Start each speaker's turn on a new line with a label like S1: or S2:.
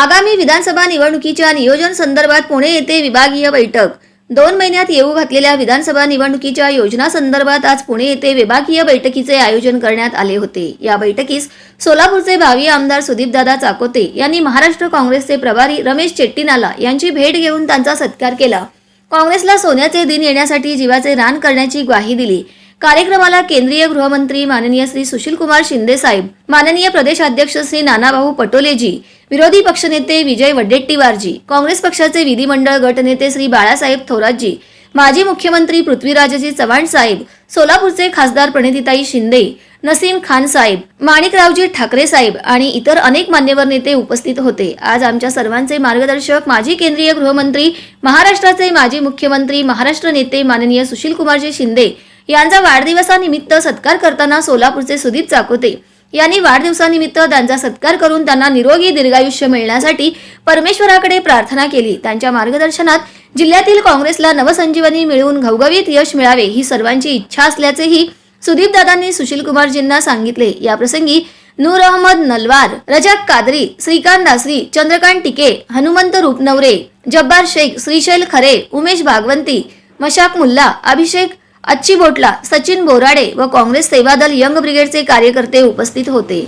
S1: आगामी विधानसभा निवडणुकीच्या नियोजन संदर्भात पुणे येथे विभागीय बैठक. दोन महिन्यात येऊ घातलेल्या विधानसभा निवडणुकीच्या योजना संदर्भात आज पुणे येथे विभागीय बैठकीचे आयोजन करण्यात आले होते. या बैठकीस सोलापूरचे भावी आमदार सुदीपदादा चाकोते यांनी महाराष्ट्र काँग्रेसचे प्रभारी रमेश चेट्टीनाला यांची भेट घेऊन त्यांचा सत्कार केला. काँग्रेसला सोन्याचे दिन येण्यासाठी जीवाचे रान करण्याची ग्वाही दिली. कार्यक्रमाला केंद्रीय गृहमंत्री माननीय श्री सुशीलकुमार शिंदे साहेब माननीय प्रदेशाध्यक्ष श्री नानाभाऊ पटोलेजी विरोधी पक्षनेते विजय वडेट्टीवारजी काँग्रेस पक्षाचे विधिमंडळ गटनेते श्री बाळासाहेब थोरातजी माजी मुख्यमंत्री पृथ्वीराजजी चव्हाण साहेब सोलापूरचे खासदार प्रणितीताई शिंदे नसीम खान साहेब माणिकरावजी ठाकरे साहेब आणि इतर अनेक मान्यवर नेते उपस्थित होते. आज आमच्या सर्वांचे मार्गदर्शक माजी केंद्रीय गृहमंत्री महाराष्ट्राचे माजी मुख्यमंत्री महाराष्ट्र नेते माननीय सुशीलकुमारजी शिंदे यांचा वाढदिवसानिमित्त सत्कार करताना सोलापूरचे सुदीप चाकोते यांनी वाढदिवसानिमित्त त्यांचा सत्कार करून त्यांना निरोगी दीर्घायुष्य मिळण्यासाठी परमेश्वराकडे प्रार्थना केली. त्यांच्या मार्गदर्शनात जिल्ह्यातील काँग्रेसला नवसंजीवनी मिळवून घवघवीत यश मिळावे ही सर्वांची इच्छा असल्याचेही सुदीप दादांनी सुशील कुमारजींना सांगितले. या प्रसंगी नूर अहमद नलवार रजाक कादरी श्रीकांत दासरी चंद्रकांत टिके हनुमंत रूपनवरे जब्बार शेख श्रीशैल खरे उमेश भागवंती मशाक मुल्ला अभिषेक अच्छी बोटला सचिन बोराडे व काँग्रेस सेवादल यंग ब्रिगेडचे कार्यकर्ते उपस्थित होते.